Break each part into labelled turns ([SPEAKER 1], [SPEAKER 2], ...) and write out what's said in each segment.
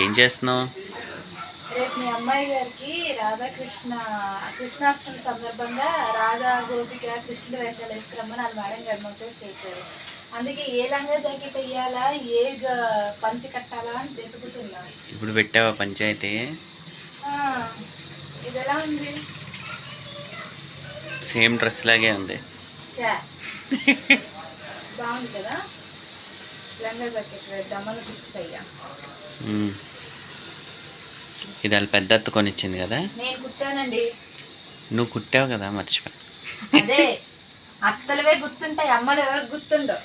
[SPEAKER 1] ఏం చేస్తున్నావు?
[SPEAKER 2] రేపు మీ అమ్మాయి గారికి రాధాకృష్ణ కృష్ణాష్టమి సందర్భంగా రాధా గోపిక కృష్ణుడి వేషాలు వేసుకురమ్మని వాళ్ళ మేడం గారు మెసేజ్ చేశారు. అందుకే ఏ లంగా జాకెట్ వేయాలా ఏ పంచి కట్టాలా అని వెతుకుతున్నా
[SPEAKER 1] ఇప్పుడు పెట్టావా పంచాయతీ
[SPEAKER 2] ఇది ఎలా ఉంది?
[SPEAKER 1] సేమ్ డ్రెస్ లాగే ఉంది.
[SPEAKER 2] బాగుంది కదా? లంగా జాకెట్ వేద్దామని ఫిక్స్ అయ్యా.
[SPEAKER 1] ఉమ్. ఇది వాళ్ళ పెద్ద అత్త కొనిచ్చింది కదా?
[SPEAKER 2] నేను కుట్టానండి.
[SPEAKER 1] నువ్వు కుట్టావు కదా మర్చిపోయా
[SPEAKER 2] అదే అత్తలవే గుర్తుంటాయి అమ్మలు ఎవరికి గుర్తుండవు.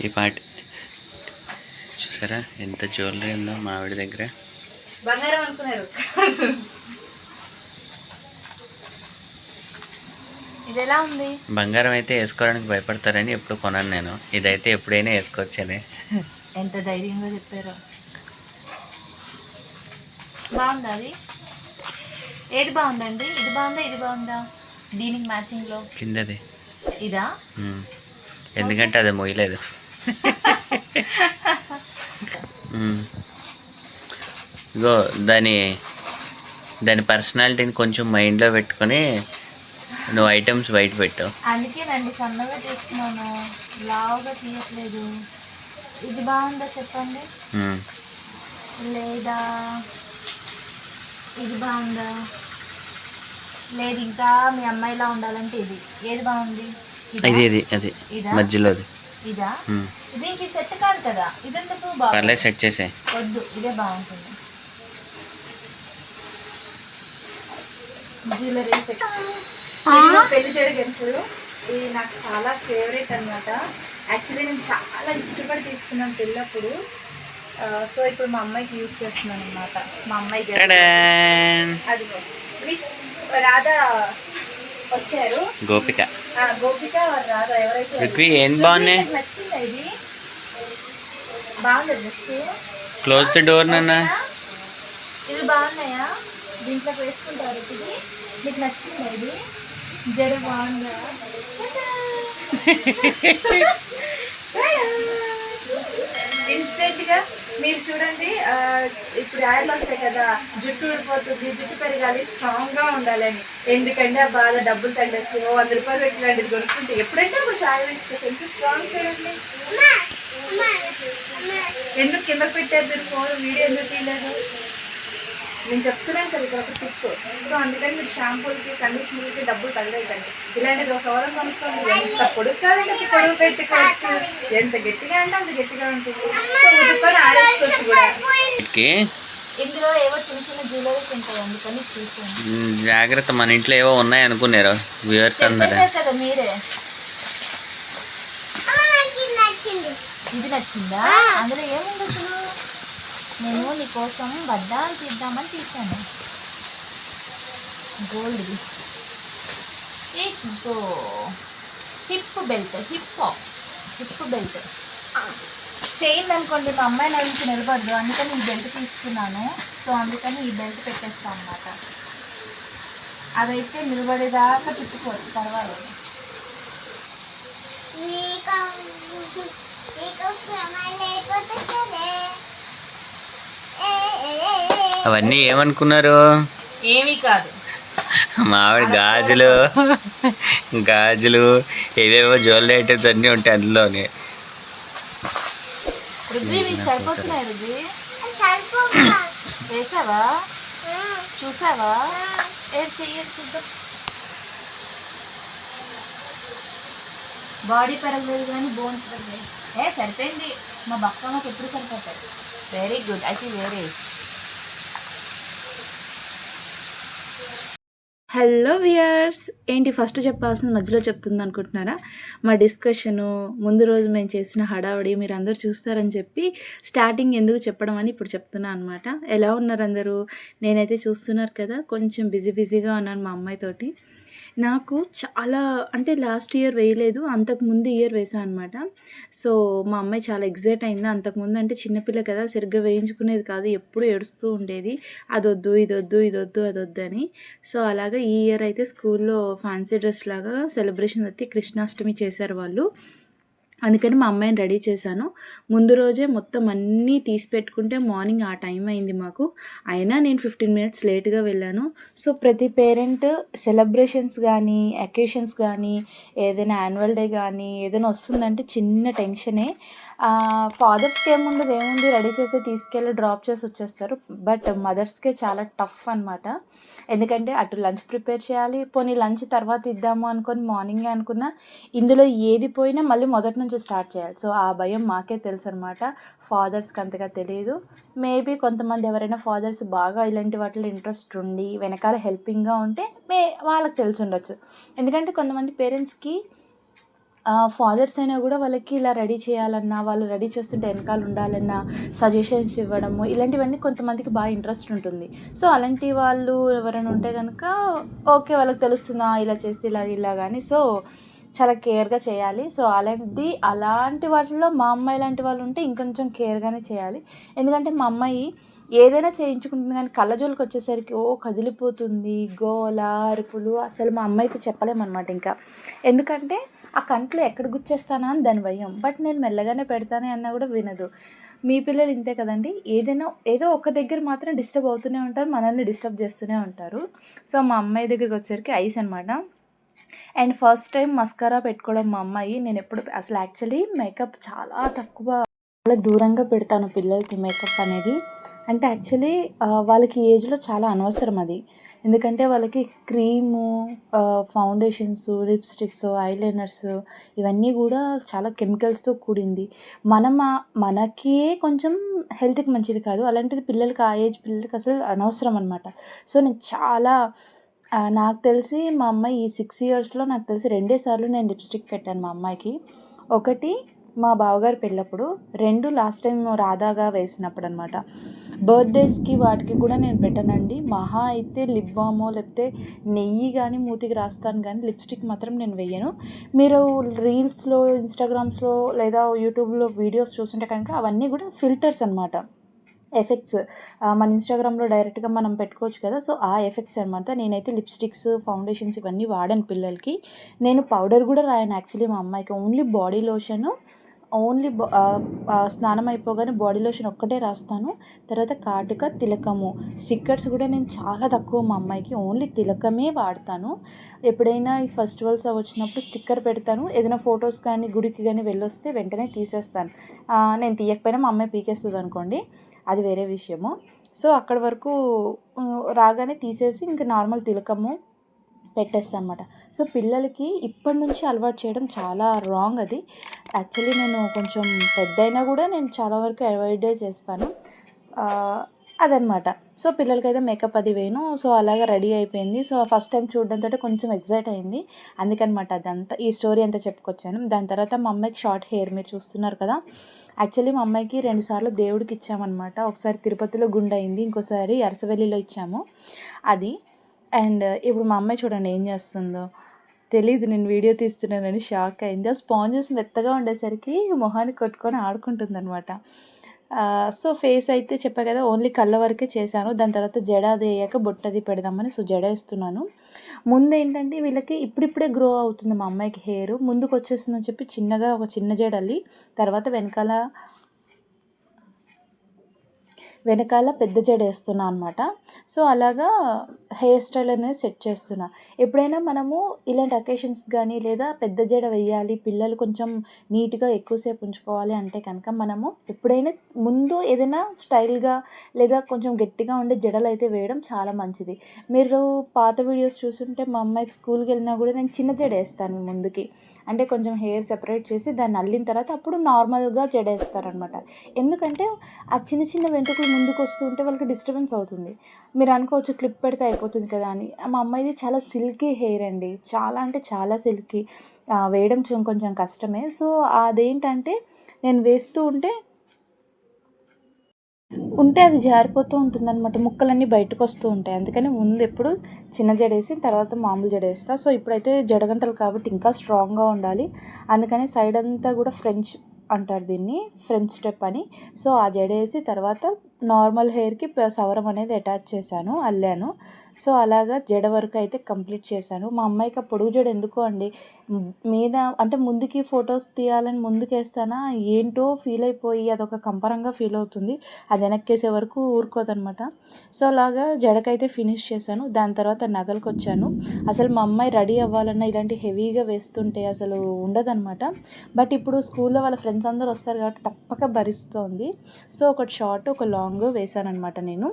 [SPEAKER 1] ఈ పాట చూసారా ఎంత జ్యువెలరీ ఉందో మా ఆవిడ దగ్గర.
[SPEAKER 2] బంగారం అనుకున్నారు. ఇది ఎలా ఉంది?
[SPEAKER 1] బంగారం అయితే వేసుకోవడానికి భయపడతారని ఎప్పుడు కొనను నేను. ఇదైతే ఎప్పుడైనా వేసుకోవచ్చని
[SPEAKER 2] ఎంత ధైర్యంగా చెప్పారో. బాగుందా అది? ఏది బాగుందండి? ఇది బాగుందా? ఇది బాగుందా? దీనికి మ్యాచింగ్లో
[SPEAKER 1] కిందది.
[SPEAKER 2] ఇదా?
[SPEAKER 1] ఉమ్. ఎందుకంటే అది మొయ్యలేదు. ఉమ్. ఇగో దాని దాని పర్సనాలిటీని కొంచెం మైండ్లో పెట్టుకొని నువ్వు ఐటమ్స్ బయట పెట్టు.
[SPEAKER 2] అందుకే నండి సన్నగా తీస్తున్నాను లావుగా తీయట్లేదు. ఇది బాగుందా చెప్పండి. లేదా? ఇది బాగుందా? లేదు ఇంకా మీ అమ్మాయిలా ఉండాలంటే ఇది. ఏది బాగుంది? ఇదా?
[SPEAKER 1] అది.
[SPEAKER 2] ఇదా?
[SPEAKER 1] మధ్యలోది
[SPEAKER 2] ఇదా. దీనికి సెట్ కాదు కదా. ఇదెందుకు బాగుంది?
[SPEAKER 1] సెట్ చేసే
[SPEAKER 2] వద్దు ఇదే బాగుంటుంది. జ్యువెలరీ సెట్ పెళ్ళి జడ గెంతులు ఇది నాకు చాలా ఫేవరెట్ అన్నమాట. యాక్చువల్లీ నేను చాలా ఇష్టపడి తీసుకున్నాను పెళ్ళప్పుడు. సో ఇప్పుడు మా అమ్మాయికి యూస్ చేస్తున్నాను అనమాట మా అమ్మాయి! అదిగో. మిస్ రాధా వచ్చారు.
[SPEAKER 1] గోపిక.
[SPEAKER 2] ఆ, గోపిక వారు రాధా ఎవరైతే
[SPEAKER 1] ఏం బాగున్నాయి?
[SPEAKER 2] నచ్చిందా ఇది? బాగుంది డ్రెస్
[SPEAKER 1] క్లోజ్ ద డోర్ నాన్న.
[SPEAKER 2] ఇవి బాగున్నాయా? దీంట్లోకి వేసుకుంటారు ఇది నీకు నచ్చిందా ఇది? జడ బాగుందా ఇన్స్టెంట్గా మీరు చూడండి ఇప్పుడు యాడ్లు వస్తాయి కదా జుట్టు ఊడిపోతుంది జుట్టు పెరగాలి స్ట్రాంగ్గా ఉండాలని. ఎందుకంటే ఆ బాధ డబ్బులు తగ్గేసి ఓ వంద రూపాయలు పెట్టి ఇలాంటిది కొనుక్కుంటే ఎప్పుడైతే అప్పుడు సాయం ఇసుకోవచ్చు ఎంత స్ట్రాంగ్ చూడండి ఎందుకు కింద పెట్టారు మీరు ఫోన్? వీడియో ఎందుకు తీయలేదు? నేను చెప్తున్నాను కదా ఇక్కడ ఒక టిప్ సో అందుకని మీరు షాంపూలకి కండిషనర్కి డబ్బులు తగలేకండి ఇలాంటి ఒక సవరం కొనుక్కోండి. ఎంత అంత పొడుగు పెట్టుకోవచ్చు? ఎంత గట్టిగా అంటే అంత గట్టిగా ఉంటుంది. సో ఉదుకొని ఆడేసుకోవచ్చు కూడా. ఇందులో ఏవో చిన్న చిన్న జ్యువెలరీస్ ఉంటాయి. అందుకని చూసాను
[SPEAKER 1] జాగ్రత్త. మన ఇంట్లో ఏవో ఉన్నాయి అనుకున్నారు? వ్యూవర్స్ అందరు.
[SPEAKER 2] కదా మీరే. ఇది నచ్చిందా. అందులో ఏముంది అసలు? నేను నీకోసం బద్దాలు తీద్దామని తీసాను గోల్డ్ది ఇదో. Hip belt hip hip. Belt. Chain అనుకోండి మా అమ్మాయి నడిచి నిలబడదు. అందుకని ఈ బెల్ట్ తీసుకున్నాను. సో అందుకని ఈ బెల్ట్ పెట్టేస్తాను అన్నమాట. అదైతే నిలబడేదాకా తిప్పుకోవచ్చు పర్వాలేదు.
[SPEAKER 1] అవన్నీ ఏమనుకున్నారు?
[SPEAKER 2] ఏమీ కాదు.
[SPEAKER 1] మా ఆవిడ గాజులు గాజులు ఏవేవో జ్యువెలరీ ఐటమ్స్ అన్నీ ఉంటాయి అందులోనే.
[SPEAKER 2] మీకు వేసావా? చూసావా? ఏం చెయ్యదు చూద్దాం. బాడీ పెరగలేదు కానీ బోన్స్ పెరగలేదు. ఏ సరిపోయింది. మా బక్కమ్మకి ఎప్పుడు సరిపోతాయి? Very good I feel very rich
[SPEAKER 3] hello viewers ఏంటి ఫస్ట్ చెప్పాల్సిన మధ్యలో చెప్తుంది అనుకుంటున్నారా? మా డిస్కషను ముందు రోజు మేము చేసిన హడావడి మీరు అందరూ చూస్తారని చెప్పి స్టార్టింగ్ ఎందుకు చెప్పడం అని ఇప్పుడు చెప్తున్నా అనమాట ఎలా ఉన్నారు అందరూ? నేనైతే చూస్తున్నారు కదా కొంచెం బిజీ బిజీగా ఉన్నాను మా అమ్మాయితోటి.
[SPEAKER 2] నాకు చాలా అంటే లాస్ట్ ఇయర్ వేయలేదు అంతకు ముందు ఇయర్ వేసాను అనమాట సో మా అమ్మాయి చాలా ఎగ్జైట్ అయింది. అంతకుముందు అంటే చిన్నపిల్ల కదా సరిగ్గా వేయించుకునేది కాదు ఎప్పుడు ఏడుస్తూ ఉండేది. అదొద్దు ఇదొద్దు ఇదొద్దు అదొద్దు అని. సో అలాగా ఈ ఇయర్ అయితే స్కూల్లో ఫ్యాన్సీ డ్రెస్ లాగా సెలబ్రేషన్ అయితే కృష్ణాష్టమి చేశారు వాళ్ళు. అందుకని మా అమ్మాయిని రెడీ చేశాను. ముందు రోజే మొత్తం అన్నీ తీసి పెట్టుకుంటే మార్నింగ్ ఆ టైం అయింది మాకు. అయినా నేను ఫిఫ్టీన్ మినిట్స్ లేట్గా వెళ్ళాను. సో ప్రతి పేరెంట్ సెలబ్రేషన్స్ కానీ అకేషన్స్ కానీ ఏదైనా యాన్యువల్ డే కానీ ఏదైనా వస్తుందంటే చిన్న టెన్షనే. ఫాదర్స్కి ఏముండదు ఏముంది రెడీ చేసి తీసుకెళ్ళి డ్రాప్ చేసి వచ్చేస్తారు. బట్ మదర్స్కే చాలా టఫ్ అనమాట ఎందుకంటే అటు లంచ్ ప్రిపేర్ చేయాలి పోనీ లంచ్ తర్వాత ఇద్దాము అనుకొని మార్నింగే అనుకున్నా ఇందులో ఏది పోయినా మళ్ళీ మొదటి నుంచి స్టార్ట్ చేయాలి. సో ఆ భయం మాకే తెలుసు అనమాట ఫాదర్స్కి అంతగా తెలియదు. మేబీ కొంతమంది ఎవరైనా ఫాదర్స్ బాగా ఇలాంటి వాటిలో ఇంట్రెస్ట్ ఉండి వెనకాల హెల్పింగ్గా ఉంటే మే వాళ్ళకి తెలిసి ఉండొచ్చు. ఎందుకంటే కొంతమంది పేరెంట్స్కి ఫాదర్స్ అయినా కూడా వాళ్ళకి ఇలా రెడీ చేయాలన్నా వాళ్ళు రెడీ చేస్తుంటే వెనకాల ఉండాలన్నా సజెషన్స్ ఇవ్వడము ఇలాంటివన్నీ కొంతమందికి బాగా ఇంట్రెస్ట్ ఉంటుంది. సో అలాంటి వాళ్ళు ఎవరైనా ఉంటే కనుక ఓకే వాళ్ళకి తెలుస్తుందా ఇలా చేస్తే ఇలా ఇలా కానీ సో చాలా కేర్గా చేయాలి. సో అలాంటి అలాంటి వాటిల్లో మా అమ్మాయి లాంటి వాళ్ళు ఉంటే ఇంకొంచెం కేర్గానే చేయాలి. ఎందుకంటే మా అమ్మాయి ఏదైనా చేయించుకుంటుంది కానీ కళ్ళజోలికి వచ్చేసరికి ఓ కదిలిపోతుంది గోల అరుపులు. అసలు మా అమ్మాయితో చెప్పలేమన్నమాట ఇంకా. ఎందుకంటే ఆ కంట్లో ఎక్కడ గుచ్చేస్తానా అని దాని భయం. బట్ నేను మెల్లగానే పెడతానే అన్నా కూడా వినదు. మీ పిల్లలు ఇంతే కదండి. ఏదైనా ఏదో ఒక దగ్గర మాత్రం డిస్టర్బ్ అవుతూనే ఉంటారు మనల్ని డిస్టర్బ్ చేస్తూనే ఉంటారు. సో మా అమ్మాయి దగ్గరికి వచ్చేసరికి ఐస్ అనమాట అండ్ ఫస్ట్ టైం మస్కారా పెట్టుకోవడం మా అమ్మాయి. నేను ఎప్పుడు అసలు యాక్చువల్లీ మేకప్ చాలా తక్కువ చాలా దూరంగా పెడతాను పిల్లలకి మేకప్ అనేది. అంటే యాక్చువల్లీ వాళ్ళకి ఏజ్లో చాలా అనవసరం అది. ఎందుకంటే వాళ్ళకి క్రీము ఫౌండేషన్స్ లిప్స్టిక్స్ ఐలైనర్స్ ఇవన్నీ కూడా చాలా కెమికల్స్తో కూడింది. మనం మనకే కొంచెం హెల్త్కి మంచిది కాదు. అలాంటిది పిల్లలకి ఆ ఏజ్ పిల్లలకి అసలు అనవసరం అనమాట సో నేను చాలా నాకు తెలిసి మా అమ్మాయి ఈ సిక్స్ ఇయర్స్లో నాకు తెలిసి రెండే సార్లు నేను లిప్స్టిక్ పెట్టాను మా అమ్మాయికి. ఒకటి మా బావగారి పెళ్ళప్పుడు రెండు లాస్ట్ టైం రాధాగా వేసినప్పుడు అనమాట బర్త్డేస్కి వాటికి కూడా నేను పెట్టానండి. మహా అయితే లిప్ బామో లేకపోతే నెయ్యి కానీ మూతికి రాస్తాను కానీ లిప్స్టిక్ మాత్రం నేను వేయను. మీరు రీల్స్లో ఇన్స్టాగ్రామ్స్లో లేదా యూట్యూబ్లో వీడియోస్ చూస్తుంటే కనుక అవన్నీ కూడా ఫిల్టర్స్ అనమాట ఎఫెక్ట్స్ మన ఇన్స్టాగ్రామ్లో డైరెక్ట్గా మనం పెట్టుకోవచ్చు కదా సో ఆ ఎఫెక్ట్స్ అనమాట నేనైతే లిప్స్టిక్స్ ఫౌండేషన్స్ ఇవన్నీ వాడాను పిల్లలకి. నేను పౌడర్ కూడా రాయను యాక్చువల్లీ మా అమ్మాయికి. ఓన్లీ బాడీ లోషను ఓన్లీ స్నానం అయిపోగానే బాడీ లోషన్ ఒక్కటే రాస్తాను. తర్వాత కాటుక తిలకము. స్టిక్కర్స్ కూడా నేను చాలా తక్కువ మా అమ్మాయికి. ఓన్లీ తిలకమే వాడతాను. ఎప్పుడైనా ఈ ఫెస్టివల్స్ అవి వచ్చినప్పుడు స్టిక్కర్ పెడతాను. ఏదైనా ఫొటోస్ కానీ గుడికి కానీ వెళ్ళొస్తే వెంటనే తీసేస్తాను. నేను తీయకపోయినా మా అమ్మాయి పీకేస్తుంది అనుకోండి. అది వేరే విషయము. సో అక్కడి వరకు రాగానే తీసేసి ఇంకా నార్మల్ తిలకము పెట్టేస్తాను అనమాట సో పిల్లలకి ఇప్పటి నుంచి అలవాటు చేయడం చాలా రాంగ్ అది. యాక్చువల్లీ నేను కొంచెం పెద్ద అయినా కూడా నేను చాలా వరకు అవాయిడే చేస్తాను. అదనమాట సో పిల్లలకైతే మేకప్ అది వేయను. సో అలాగా రెడీ అయిపోయింది. సో ఫస్ట్ టైం చూడడంతో కొంచెం ఎగ్జైట్ అయింది. అందుకనమాట అదంతా ఈ స్టోరీ అంతా చెప్పుకొచ్చాను. దాని తర్వాత మా అమ్మాయికి షార్ట్ హెయిర్ మీరు చూస్తున్నారు కదా. యాక్చువల్లీ మా అమ్మాయికి రెండుసార్లు దేవుడికి ఇచ్చామన్నమాట. ఒకసారి తిరుపతిలో గుండె అయింది ఇంకోసారి అరసవల్లిలో ఇచ్చాము. అది అండ్ ఇప్పుడు మా అమ్మాయి చూడండి ఏం చేస్తుందో. తెలియదు నేను వీడియో తీస్తున్నానని షాక్ అయింది. ఆ స్పాంజెస్ మెత్తగా ఉండేసరికి మొహానికి కొట్టుకొని ఆడుకుంటుంది అనమాట సో ఫేస్ అయితే చెప్పా కదా ఓన్లీ కళ్ళ వరకే చేశాను. దాని తర్వాత జడ అది వేయక బొట్టది పెడదామని సో జడ వేస్తున్నాను. ముందు ఏంటంటే వీళ్ళకి ఇప్పుడిప్పుడే గ్రో అవుతుంది మా అమ్మాయికి హెయిర్ ముందుకు వచ్చేస్తుందని చెప్పి చిన్నగా ఒక చిన్న జడల్లి తర్వాత వెనకాల వెనకాల పెద్ద జడ వేస్తున్నా అనమాట సో అలాగా హెయిర్ స్టైల్ అనేది సెట్ చేస్తున్నా. ఎప్పుడైనా మనము ఇలాంటి అకేషన్స్ కానీ లేదా పెద్ద జడ వేయాలి పిల్లలు కొంచెం నీట్గా ఎక్కువసేపు ఉంచుకోవాలి అంటే కనుక మనము ఎప్పుడైనా ముందు ఏదైనా స్టైల్గా లేదా కొంచెం గట్టిగా ఉండే జడలు అయితే వేయడం చాలా మంచిది. మీరు పాత వీడియోస్ చూస్తుంటే మా అమ్మాయికి స్కూల్కి వెళ్ళినా కూడా నేను చిన్న జడ వేస్తాను ముందుకి. అంటే కొంచెం హెయిర్ సెపరేట్ చేసి దాన్ని అల్లిన తర్వాత అప్పుడు నార్మల్గా జడ వేస్తారనమాట ఎందుకంటే ఆ చిన్న చిన్న వెంట్రుకలు ముందుకు వస్తూ ఉంటే వాళ్ళకి డిస్టర్బెన్స్ అవుతుంది. మీరు అనుకోవచ్చు క్లిప్ పెడితే అయిపోతుంది కదా అని. మా అమ్మాయిది చాలా సిల్కీ హెయిర్ అండి. చాలా అంటే చాలా సిల్కీ. వేయడం కొంచెం కష్టమే. సో అదేంటంటే నేను వేస్తూ ఉంటే ఉంటే అది జారిపోతూ ఉంటుందన్నమాట. ముక్కలన్నీ బయటకు వస్తూ ఉంటాయి. అందుకని ముందు ఎప్పుడు చిన్న జడేసి తర్వాత మామూలు జడేస్తా సో ఇప్పుడైతే జడగంటలు కాబట్టి ఇంకా స్ట్రాంగ్గా ఉండాలి. అందుకని సైడ్ అంతా కూడా ఫ్రెంచ్ అంటారు దీన్ని ఫ్రెంచ్ స్టెప్ అని. సో ఆ జడేసి తర్వాత నార్మల్ హెయిర్కి సవరం అనేది అటాచ్ చేశాను అల్లాను. సో అలాగా జడ వరకు అయితే కంప్లీట్ చేశాను. మా అమ్మాయికి ఆ పొడుగు జడ ఎందుకో అండి మీద అంటే ముందుకి ఫొటోస్ తీయాలని ముందుకేస్తానా ఏంటో ఫీల్ అయిపోయి అదొక కంపరంగా ఫీల్ అవుతుంది. అది వెనక్కేసే వరకు ఊరుకోదనమాట. సో అలాగా జడకైతే ఫినిష్ చేశాను. దాని తర్వాత నగలకు వచ్చాను అసలు మా అమ్మాయి రెడీ అవ్వాలన్నా ఇలాంటి హెవీగా వేస్తుంటే అసలు ఉండదనమాట. బట్ ఇప్పుడు స్కూల్లో వాళ్ళ ఫ్రెండ్స్ అందరూ వస్తారు కాబట్టి తప్పక భరిస్తోంది. సో ఒకటి షార్ట్ ఒక లాంగ్ సాంగ్ వేశానన్నమాట నేను.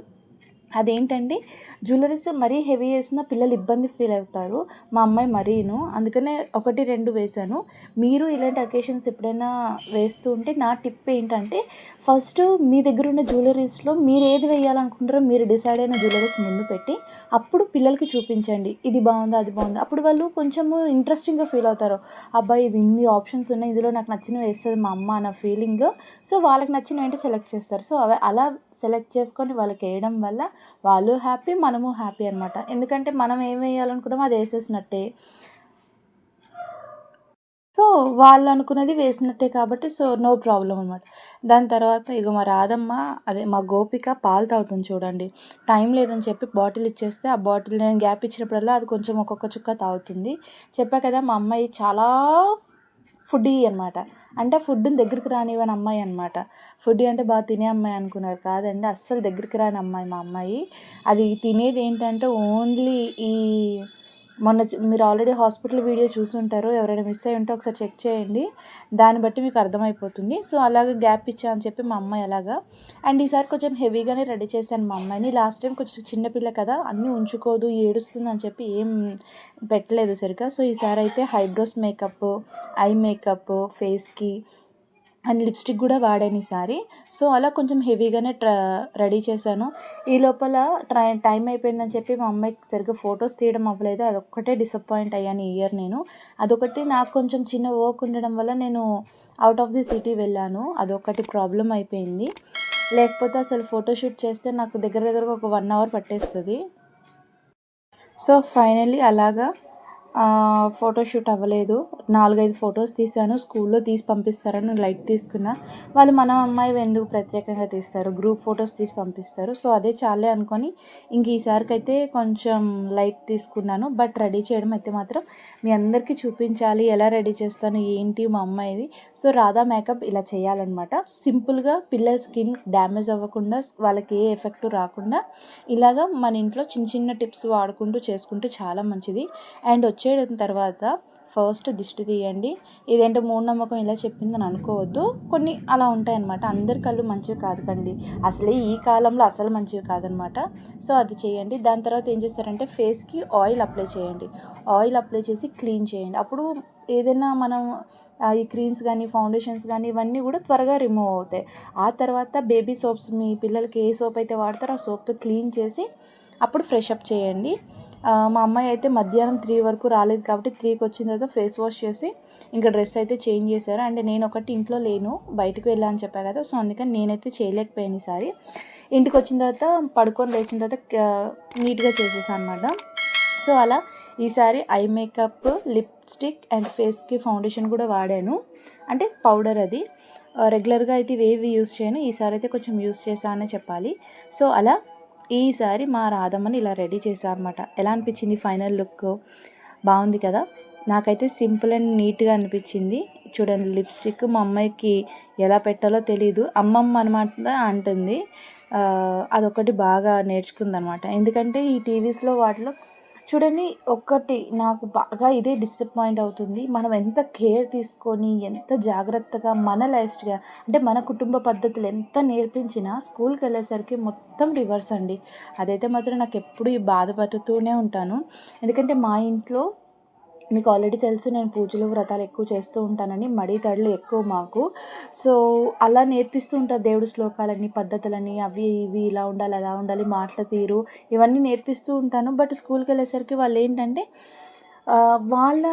[SPEAKER 2] అదేంటంటే జ్యువెలరీస్ మరీ హెవీ వేసిన పిల్లలు ఇబ్బంది ఫీల్ అవుతారు. మా అమ్మాయి మరీను. అందుకనే ఒకటి రెండు వేశాను. మీరు ఇలాంటి అకేషన్స్ ఎప్పుడైనా వేస్తూ ఉంటే నా టిప్ ఏంటంటే ఫస్ట్ మీ దగ్గర ఉన్న జ్యువెలరీస్లో మీరు ఏది వేయాలనుకుంటారో మీరు డిసైడ్ అయిన జ్యువెలరీస్ ముందు పెట్టి అప్పుడు పిల్లలకి చూపించండి. ఇది బాగుందా అది బాగుందా. అప్పుడు వాళ్ళు కొంచెము ఇంట్రెస్టింగ్గా ఫీల్ అవుతారు. అబ్బాయి ఇది ఇన్ని ఆప్షన్స్ ఉన్నాయి ఇందులో నాకు నచ్చినవి వేస్తుంది మా అమ్మ అన్న ఫీలింగ్. సో వాళ్ళకి నచ్చినవి ఏంటి సెలెక్ట్ చేస్తారు. సో అవి అలా సెలెక్ట్ చేసుకొని వాళ్ళకి వేయడం వల్ల వాళ్ళు హ్యాపీ మనము హ్యాపీ అనమాట ఎందుకంటే మనం ఏం వేయాలనుకున్నామో అది వేసేసినట్టే. సో వాళ్ళు అనుకున్నది వేసినట్టే కాబట్టి సో నో ప్రాబ్లం అనమాట దాని తర్వాత ఇక మా రాధమ్మ అదే మా గోపిక పాలు తాగుతుంది చూడండి. టైం లేదని చెప్పి బాటిల్ ఇచ్చేస్తే ఆ బాటిల్ నేను గ్యాప్ ఇచ్చినప్పుడల్లా అది కొంచెం ఒక్కొక్క చుక్క తాగుతుంది. చెప్పా కదా మా అమ్మాయి చాలా ఫుడ్ అనమాట అంటే ఫుడ్ని దగ్గరికి రానివ్వని అమ్మాయి అనమాట ఫుడ్ అంటే బాగా తినే అమ్మాయి అనుకున్నారు కాదండి. అస్సలు దగ్గరికి రాని అమ్మాయి మా అమ్మాయి. అది తినేది ఏంటంటే ఓన్లీ ఈ మొన్న మీరు ఆల్రెడీ హాస్పిటల్ వీడియో చూసుంటారు. ఎవరైనా మిస్ అయి ఉంటే ఒకసారి చెక్ చేయండి. దాన్ని బట్టి మీకు అర్థమైపోతుంది. సో అలాగే గ్యాప్ ఇచ్చా అని చెప్పి మా అమ్మాయి అలాగా. అండ్ ఈసారి కొంచెం హెవీగానే రెడీ చేశాను మా అమ్మాయిని. లాస్ట్ టైం కొంచెం చిన్నపిల్ల కదా అన్నీ ఉంచుకోదు ఏడుస్తుంది అని చెప్పి ఏం పెట్టలేదు సరిగ్గా. సో ఈసారి అయితే హైబ్రోస్ మేకప్ ఐ మేకప్ ఫేస్కి అండ్ లిప్స్టిక్ కూడా వాడాను ఈసారి సో అలా కొంచెం హెవీగానే ట్ర రెడీ చేశాను. ఈ లోపల ట్రై టైం అయిపోయిందని చెప్పి మా అమ్మాయికి సరిగ్గా ఫొటోస్ తీయడం అవ్వలేదు. అదొక్కటే డిసప్పాయింట్ అయ్యాను ఈ ఇయర్ నేను. అదొకటి నాకు కొంచెం చిన్న వర్క్ ఉండడం వల్ల నేను అవుట్ ఆఫ్ ది సిటీ వెళ్ళాను. అదొకటి ప్రాబ్లం అయిపోయింది. లేకపోతే అసలు ఫోటోషూట్ చేస్తే నాకు దగ్గర దగ్గరగా ఒక వన్ అవర్ పట్టేస్తుంది. సో ఫైనల్లీ అలాగా ఫోటోషూట్ అవ్వలేదు. నాలుగైదు ఫొటోస్ తీశాను. స్కూల్లో తీసి పంపిస్తారని లైట్ తీసుకున్నా. వాళ్ళు మన అమ్మాయి ఎందుకు ప్రత్యేకంగా తీస్తారు? గ్రూప్ ఫొటోస్ తీసి పంపిస్తారు. సో అదే చాలే అనుకొని ఇంక ఈసారికైతే కొంచెం లైట్ తీసుకున్నాను. బట్ రెడీ చేయడం అయితే మాత్రం మీ అందరికీ చూపించాలి. ఎలా రెడీ చేస్తాను? ఏంటి మా అమ్మాయిది? సో రాధా మేకప్ ఇలా చేయాలన్నమాట. సింపుల్గా పిల్లల స్కిన్ డ్యామేజ్ అవ్వకుండా వాళ్ళకి ఏ ఎఫెక్ట్ రాకుండా ఇలాగా మన ఇంట్లో చిన్న చిన్న టిప్స్ వాడుకుంటూ చేసుకుంటే చాలా మంచిది. అండ్ చేయడం తర్వాత ఫస్ట్ దిష్టి తీయండి. ఇదేంటో మూఢనమ్మకం ఇలా చెప్పిందని అనుకోవద్దు. కొన్ని అలా ఉంటాయన్నమాట. అందరి కళ్ళు మంచివి కాదు కండి అసలే ఈ కాలంలో అసలు మంచివి కాదనమాట సో అది చేయండి. దాని తర్వాత ఏం చేస్తారంటే ఫేస్కి ఆయిల్ అప్లై చేయండి. ఆయిల్ అప్లై చేసి క్లీన్ చేయండి. అప్పుడు ఏదైనా మనం ఈ క్రీమ్స్ కానీ ఫౌండేషన్స్ కానీ ఇవన్నీ కూడా త్వరగా రిమూవ్ అవుతాయి. ఆ తర్వాత బేబీ సోప్స్ మీ పిల్లలకి ఏ సోప్ అయితే వాడతారో ఆ సోప్తో క్లీన్ చేసి అప్పుడు ఫ్రెష్ అప్ చేయండి. మా అమ్మాయి అయితే మధ్యాహ్నం త్రీ వరకు రాలేదు కాబట్టి త్రీకి వచ్చిన తర్వాత ఫేస్ వాష్ చేసి ఇంకా డ్రెస్ అయితే చేంజ్ చేశారు. అండ్ నేను ఒకటి ఇంట్లో లేను బయటకు వెళ్ళా అని చెప్పా కదా సో అందుకని నేనైతే చేయలేకపోయాను ఈసారి ఇంటికి వచ్చిన తర్వాత పడుకొని లేచిన తర్వాత నీట్గా చేసేసాను అనమాట సో అలా ఈసారి ఐ మేకప్ లిప్స్టిక్ అండ్ ఫేస్కి ఫౌండేషన్ కూడా వాడాను. అంటే పౌడర్ అది. రెగ్యులర్గా అయితే ఇవేవి యూస్ చేయను ఈసారి అయితే కొంచెం యూస్ చేశాననే చెప్పాలి. సో అలా ఈసారి మా రాధమ్మని ఇలా రెడీ చేశాను అనమాట ఎలా అనిపించింది ఫైనల్ లుక్? బాగుంది కదా? నాకైతే సింపుల్ అండ్ నీట్గా అనిపించింది. చూడండి లిప్స్టిక్ మా అమ్మాయికి ఎలా పెట్టాలో తెలీదు. అమ్మమ్మ అనమాట అంటుంది. అదొకటి బాగా నేర్చుకుందనమాట ఎందుకంటే ఈ టీవీస్లో వాటిలో చూడండి ఒక్కటి నాకు బాగా ఇదే డిసప్పాయింట్ అవుతుంది. మనం ఎంత కేర్ తీసుకొని ఎంత జాగ్రత్తగా మన లైఫ్ స్టైల్ అంటే మన కుటుంబ పద్ధతులు ఎంత నేర్పించినా స్కూల్కి వెళ్ళేసరికి మొత్తం రివర్స్ అండి. అదైతే మాత్రం నాకు ఎప్పుడు ఈ బాధపడుతూనే ఉంటాను. ఎందుకంటే మా ఇంట్లో మీకు ఆల్రెడీ తెలుసు నేను పూజలు వ్రతాలు ఎక్కువ చేస్తూ ఉంటానని మడి తడులు ఎక్కువ మాకు. సో అలా నేర్పిస్తూ ఉంటారు దేవుడు శ్లోకాలని పద్ధతులని అవి ఇవి ఇలా ఉండాలి అలా ఉండాలి మాటల తీరు ఇవన్నీ నేర్పిస్తూ ఉంటాను. బట్ స్కూల్కి వెళ్ళేసరికి వాళ్ళు ఏంటంటే వాళ్ళ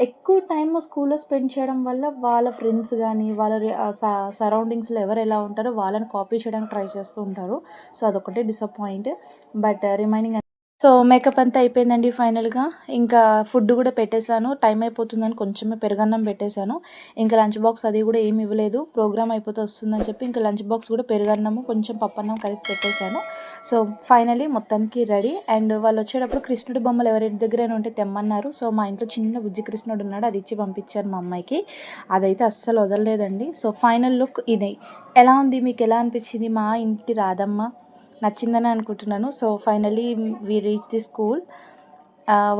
[SPEAKER 2] ఎక్కువ టైం స్కూల్లో స్పెండ్ చేయడం వల్ల వాళ్ళ ఫ్రెండ్స్ కానీ వాళ్ళ స- సరౌండింగ్స్లో ఎవరు ఎలా ఉంటారో వాళ్ళని కాపీ చేయడానికి ట్రై చేస్తూ ఉంటారు. సో అదొకటే disappoint but remaining so makeup అంతా అయిపోయిందండి ఫైనల్గా. ఇంకా ఫుడ్ కూడా పెట్టేశాను. టైం అయిపోతుందని కొంచెమే పెరుగన్నం పెట్టేశాను. ఇంకా లంచ్ బాక్స్ అది కూడా ఏమి ఇవ్వలేదు. ప్రోగ్రామ్ అయిపోతే వస్తుందని చెప్పి ఇంకా లంచ్ బాక్స్ కూడా పెరుగన్నము కొంచెం పప్పన్నం కలిపి పెట్టేశాను. సో ఫైనలీ మొత్తానికి రెడీ. అండ్ వాళ్ళు వచ్చేటప్పుడు కృష్ణుడి బొమ్మలు ఎవరి దగ్గరైనా ఉంటే తెమ్మన్నారు. సో మా ఇంట్లో చిన్న బుజ్జి కృష్ణుడు ఉన్నాడు. అది ఇచ్చి పంపించారు మా అమ్మాయికి. అదైతే అస్సలు వదలలేదండి. సో ఫైనల్ లుక్ ఇది. ఎలా ఉంది? మీకు ఎలా అనిపించింది? మా ఇంటి రాధమ్మ నచ్చిందని అనుకుంటున్నాను. So finally we reach the school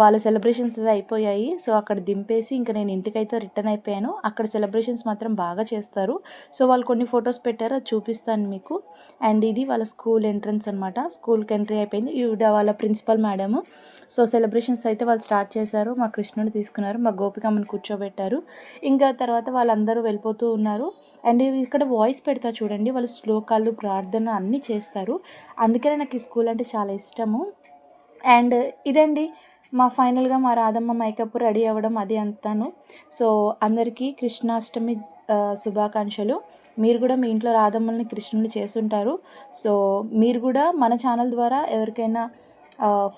[SPEAKER 2] వాళ్ళ సెలబ్రేషన్స్ అయితే అయిపోయాయి. సో అక్కడ దింపేసి ఇంకా నేను ఇంటికైతే రిటర్న్ అయిపోయాను. అక్కడ సెలబ్రేషన్స్ మాత్రం బాగా చేస్తారు. సో వాళ్ళు కొన్ని ఫొటోస్ పెట్టారు. అది చూపిస్తాను మీకు. అండ్ ఇది వాళ్ళ స్కూల్ ఎంట్రన్స్ అనమాట స్కూల్కి ఎంట్రీ అయిపోయింది. ఈవిడ వాళ్ళ ప్రిన్సిపల్ మేడము సో సెలబ్రేషన్స్ అయితే వాళ్ళు స్టార్ట్ చేశారు. మా కృష్ణుడు తీసుకున్నారు. మా గోపికమ్మని కూర్చోబెట్టారు. ఇంకా తర్వాత వాళ్ళందరూ వెళ్ళిపోతూ ఉన్నారు. అండ్ ఇక్కడ వాయిస్ పెడతా చూడండి. వాళ్ళు శ్లోకాలు ప్రార్థన అన్నీ చేస్తారు. అందుకనే నాకు ఈ స్కూల్ అంటే చాలా ఇష్టము. అండ్ ఇదండి. మా ఫైనల్గా మా రాధమ్మ మేకప్ రెడీ అవ్వడం అది అంతాను. సో అందరికీ కృష్ణాష్టమి శుభాకాంక్షలు. మీరు కూడా మీ ఇంట్లో రాధమ్మల్ని కృష్ణుని చేసుంటారు సో మీరు కూడా మన ఛానల్ ద్వారా ఎవరికైనా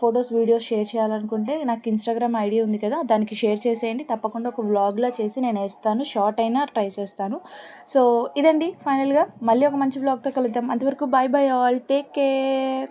[SPEAKER 2] ఫొటోస్ వీడియోస్ షేర్ చేయాలనుకుంటే నాకు ఇన్స్టాగ్రామ్ ఐడి ఉంది కదా దానికి షేర్ చేసేయండి. తప్పకుండా ఒక వ్లాగ్లా చేసి నేను వేస్తాను. షార్ట్ అయినా ట్రై చేస్తాను. సో ఇదండి ఫైనల్గా మళ్ళీ ఒక మంచి వ్లాగ్తో కలుద్దాం. అంతవరకు bye bye all take care